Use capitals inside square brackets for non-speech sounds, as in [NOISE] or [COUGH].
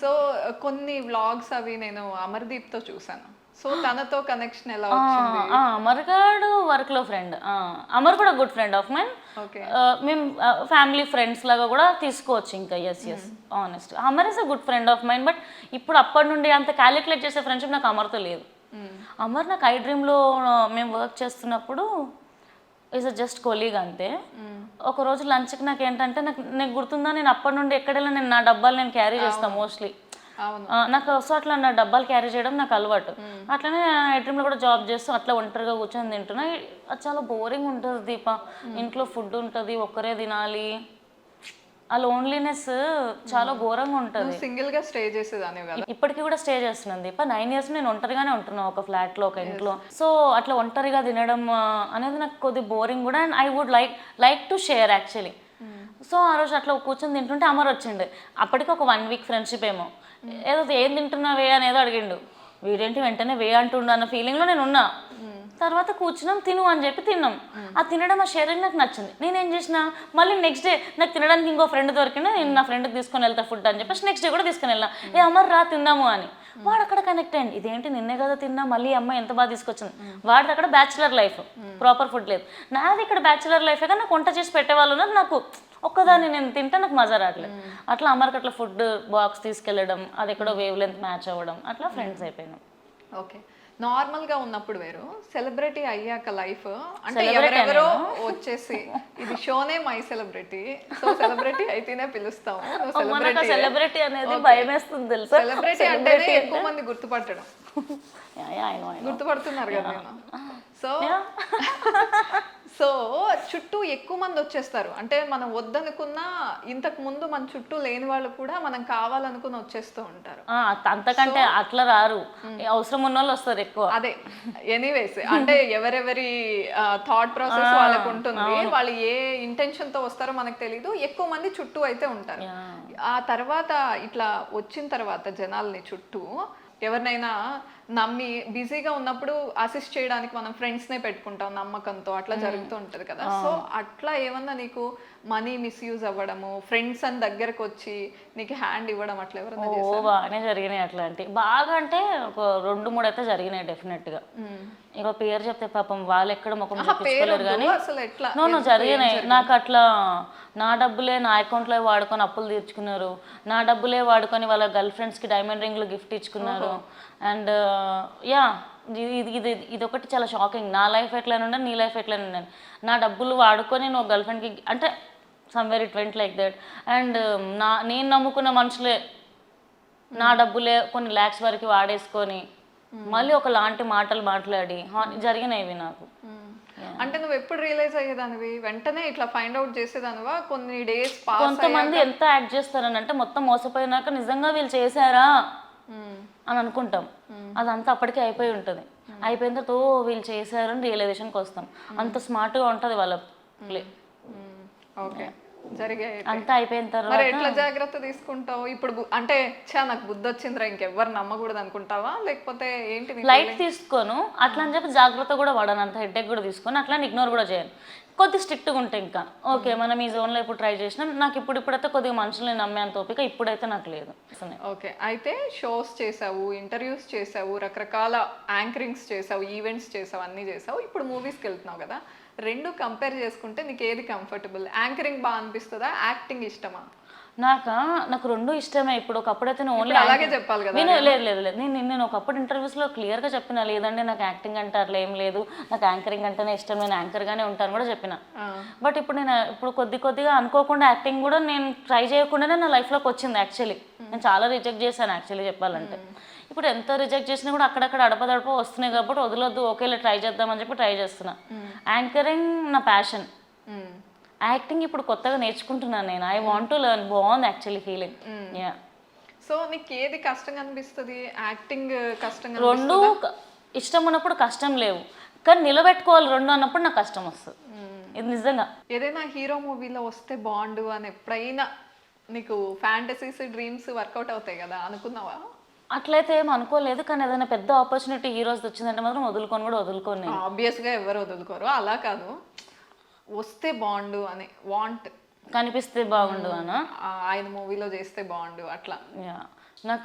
So కొన్ని vlogs అవి నేను అమర్దీప్తో చూసాను సో [GASPS] తనతో కనెక్షన్ ఎలా వచ్చింది? అమర్గాడు వర్క్లో ఫ్రెండ్ అమర్ కూడా గుడ్ ఫ్రెండ్ ఆఫ్ మైన్ మేము ఫ్యామిలీ ఫ్రెండ్స్ లాగా కూడా తీసుకోవచ్చు ఇంకా. Yes yes honest Amar is a good friend of mine but ఇప్పుడు అప్పటి నుండి అంత క్యాలిక్యులేట్ చేసే ఫ్రెండ్షిప్ నాకు అమర్తో లేదు. అమర్ నాకు ఐ డ్రీమ్లో మేము వర్క్ చేస్తున్నప్పుడు ఈజ్ అ జస్ట్ కొలీగ్ అంతే. ఒక రోజు లంచ్కి నాకు ఏంటంటే నాకు నాకు గుర్తుందా? నేను అప్పటి నుండి ఎక్కడైనా నేను నా డబ్బాలు నేను క్యారీ చేస్తాను మోస్ట్లీ నాకు సో అట్లా నా డబ్బాలు క్యారీ చేయడం నాకు అలవాటు. అట్లనే ఐడ్రీమ్లో కూడా జాబ్ చేస్తూ అట్లా ఒంటరిగా కూర్చొని తింటున్నా. అది చాలా బోరింగ్ ఉంటుంది దీప. ఇంట్లో ఫుడ్ ఉంటుంది ఒక్కరే తినాలి. ఆ లోన్లీనెస్ చాలా ఘోరంగా ఉంటుంది. సింగిల్గా స్టే చేసేదాన్ని కదా? ఇప్పటికీ కూడా స్టే చేస్తున్నాను దీప. నైన్ ఇయర్స్ నేను ఒంటరిగానే ఉంటున్నాను ఒక ఫ్లాట్లో ఒక ఇంట్లో. సో అట్లా ఒంటరిగా తినడం అనేది నాకు కొద్ది బోరింగ్ కూడా. And I would like like to share actually so ఆ రోజు అట్లా కూర్చొని తింటుంటే అమర్ వచ్చిండు. అప్పటికి ఒక వన్ వీక్ ఫ్రెండ్షిప్ ఏమో. ఏదో ఏం తింటున్నావే అనేదో అడిగిండు. వీడేంటి వెంటనే వే అంటుండు అన్న ఫీలింగ్లో నేను ఉన్నా. తర్వాత కూర్చున్నాం తిను అని చెప్పి తిన్నాం. ఆ తినడం ఆ షేరింగ్ నాకు నచ్చింది. నేను ఏం చేసిన మళ్ళీ నెక్స్ట్ డే నాకు తినడానికి ఇంకో ఫ్రెండ్ దొరికినా నేను నా ఫ్రెండ్కి తీసుకొని వెళ్తా ఫుడ్ అని చెప్పేసి నెక్స్ట్ డే కూడా తీసుకుని వెళ్ళినా. ఏ అమర్ రా తిందాము అని. వాడు అక్కడ కనెక్ట్ అయ్యింది ఇదేంటి నిన్నే కదా తిన్నా మళ్ళీ అమ్మ ఎంత బాగా తీసుకొచ్చింది? వాడిది అక్కడ బ్యాచులర్ లైఫ్ ప్రాపర్ ఫుడ్ లేదు. నాది ఇక్కడ బ్యాచులర్ లైఫ్ కానీ నాకు వంట చేసి పెట్టేవాళ్ళు ఉన్నారు. నాకు ఒక్కదాన్ని నేను తింటే నాకు మజా రావట్లేదు. అట్లా అమర్కి అట్లా ఫుడ్ బాక్స్ తీసుకెళ్ళడం అది ఎక్కడో వేవ్ లెంత్ మ్యాచ్ అవ్వడం అట్లా ఫ్రెండ్స్ అయిపోయినాం. ఓకే. నార్మల్గా ఉన్నప్పుడు వేరు. సెలబ్రిటీ అయ్యాక లైఫ్. అంటే ఎవరెవరో వచ్చేసి ఇది షోనే మై సెలబ్రిటీ. సో సెలబ్రిటీ అయితేనే పిలుస్తాము. సెలబ్రిటీ అనేది భయం వేస్తుంది తెలుసా? సెలబ్రిటీ అంటేనే ఎక్కువ మంది గుర్తుపట్టడం. [LAUGHS] గుర్తుపడుతున్నారు కదా నేను సో [LAUGHS] సో చుట్టూ ఎక్కువ మంది వచ్చేస్తారు. అంటే మనం వద్దనుకున్నా ఇంతకు ముందు మన చుట్టూ లేని వాళ్ళు కూడా మనం కావాలనుకుని వచ్చేస్తూ ఉంటారు. ఆ, అంతకంటే అట్లా రారు. అవసరం ఉన్న వాళ్ళు వస్తారు ఎక్కువ. అదే ఎనీవేస్ అంటే ఎవరెవరి థాట్ ప్రాసెస్ వాళ్ళకు ఉంటుంది. వాళ్ళు ఏ ఇంటెన్షన్తో వస్తారో మనకు తెలియదు ఎక్కువ మంది చుట్టూ అయితే ఉంటారు. ఆ తర్వాత ఇట్లా వచ్చిన తర్వాత జనాల్ని చుట్టూ ఎవరినైనా నమ్మి బిజీగా ఉన్నప్పుడు అసిస్ట్ చేయడానికి మనం ఫ్రెండ్స్ నే పెట్టుకుంటాం నమ్మకంతో. అట్లా జరుగుతూ ఉంటది కదా. సో అట్లా ఏమన్నా నీకు మనీ మిస్యూజ్ అవ్వడము ఫ్రెండ్స్ అని దగ్గరకు వచ్చి నీకు హ్యాండ్ ఇవ్వడం అట్లా ఎవరైనా ఓ బాగానే జరిగినాయి అట్లాంటి. బాగా అంటే ఒక రెండు మూడు అయితే జరిగినాయి డెఫినెట్గా. ఇక పేరు చెప్తే పాపం వాళ్ళు ఎక్కడ ముఖం చూపించుకోలేరు కానీ అసలు ఎట్లా? నో జరిగినాయి. నాకు అట్లా నా డబ్బులే నా అకౌంట్లో వాడుకొని అప్పులు తీర్చుకున్నారు. నా డబ్బులే వాడుకొని వాళ్ళ గర్ల్ ఫ్రెండ్స్కి డైమండ్ రింగ్లు గిఫ్ట్ ఇచ్చుకున్నారు. అండ్ యా ఇది ఇది ఇది ఒకటి చాలా షాకింగ్. నా లైఫ్ ఎట్లా ఉండే నీ లైఫ్ ఎట్లా ఉండే నా డబ్బులు వాడుకొని నువ్వు గర్ల్ ఫ్రెండ్కి అంటే somewhere it went like that. And నా నేను నమ్ముకున్న మనుషులే నా డబ్బులే కొన్ని ల్యాక్స్ వరకు వాడేసుకొని మళ్ళీ ఒక లాంటి మాటలు మాట్లాడి ఇవి నాకు. అంటే నువ్వు ఎప్పుడు రియలైజ్ అయ్యేదానివి? వెంటనే ఇట్లా ఫైండ్ అవుట్ చేసేదానివా? కొన్ని డేస్ కొంతమంది ఎంత యాక్ట్ చేస్తారని అంటే మొత్తం మోసపోయినాక నిజంగా వీళ్ళు చేశారా? అని అనుకుంటాం. అదంతా అప్పటికే అయిపోయి ఉంటుంది. అయిపోయిన తర్వాత ఓ వీళ్ళు చేశారు అని రియలైజేషన్కి వస్తాం. అంత స్మార్ట్గా ఉంటుంది వాళ్ళ ప్లే ఓకే జరిగాయి అంతా అయిపోయిన తర్వాత మరి ఎట్లా జాగ్రత్త తీసుకుంటావు? ఇప్పుడు అంటే చా నాకు బుద్ధి వచ్చిందిరా ఇంకెవ్వరు నమ్మకూడదు అనుకుంటావా? లేకపోతే ఏంటి లైట్ తీసుకోను. అట్లా అని చెప్పి జాగ్రత్త కూడా పడను. అంత హెడ్ఏక్ కూడా తీసుకొని. అట్లా ఇగ్నోర్ కూడా చేయను. కొద్ది స్ట్రిక్ట్గా ఉంటాయి ఇంకా. ఓకే మనం ఈ జోన్లో ఇప్పుడు ట్రై చేసినాం. నాకు ఇప్పుడు ఇప్పుడైతే కొద్దిగా మనుషుల్ని నమ్మేంత ఓపిక ఇప్పుడైతే నాకు లేదు. ఓకే అయితే షోస్ చేసావు ఇంటర్వ్యూస్ చేసావు రకరకాల యాంకరింగ్స్ చేసావు ఈవెంట్స్ చేసావు అన్నీ చేసావు. ఇప్పుడు మూవీస్కి వెళ్తున్నావు కదా. రెండు కంపేర్ చేసుకుంటే నీకు ఏది కంఫర్టబుల్ యాంకరింగ్ బాగా అనిపిస్తుందా? యాక్టింగ్ ఇష్టమా? నాకా? నాకు రెండు ఇష్టమే. ఇప్పుడు ఒకప్పుడైతే నేను ఓన్లీ అలాగే చెప్పాలి కదా నేను లేదు లేదు లేదు. నేను నేను ఒకప్పుడు ఇంటర్వ్యూస్లో క్లియర్గా చెప్పిన లేదండి నాకు యాక్టింగ్ అంటే అట్లా ఏం లేదు. నాకు యాంకరింగ్ అంటేనే ఇష్టం నేను యాంకర్గానే ఉంటాను కూడా చెప్పిన. బట్ ఇప్పుడు నేను ఇప్పుడు కొద్ది కొద్దిగా అనుకోకుండా యాక్టింగ్ కూడా నేను ట్రై చేయకుండానే నా లైఫ్లోకి వచ్చింది యాక్చువల్లీ నేను చాలా రిజెక్ట్ చేశాను యాక్చువల్లీ చెప్పాలంటే. ఇప్పుడు ఎంత రిజెక్ట్ చేసినా కూడా అక్కడక్కడ అడపదడప వస్తున్నాయి కాబట్టి వదలొద్దు ఓకేలే ట్రై చేద్దామని చెప్పి ట్రై చేస్తున్నా. యాంకరింగ్ నా ప్యాషన్. యాక్టింగ్ ఇప్పుడు కొత్తగా నేర్చుకుంటున్నాను నేను. ఐ వాంట్ టు లెర్న్ బాగుంది యాక్చువల్లీ ఫీలింగ్ యా సో నీకు ఏది కష్టంగా అనిపిస్తుంది? యాక్టింగ్ కష్టంగా రెండు ఇష్టం ఉన్నప్పుడు కష్టం లేవు. కానీ నిలబెట్టుకోవాలి రెండు అన్నప్పుడు నాకు కష్టం వస్తుంది. ఇది నిజంగా. ఏదైనా హీరో మూవీలో వస్తే బాగుండు అని ఎప్పుడైనా నీకు ఫ్యాంటసీస్ డ్రీమ్స్ వర్కౌట్ అవుతాయి కదా అనుకున్నావా? అట్లయితే ఏం అనుకోలేదు కానీ ఏదైనా పెద్ద ఆపర్చునిటీ హీరోస్ వచ్చిందంటే మాత్రం వదులుకొని కూడా వదులుకొని నేను. ఆబ్వియస్గా ఎవరు వదులుకోరు. అలా కాదు. వస్తే బాగుండు అని వాంట్ కనిపిస్తే బాగుండు అన్న ఆయన మూవీలో చేస్తే బాగుండు అట్లా. నాకు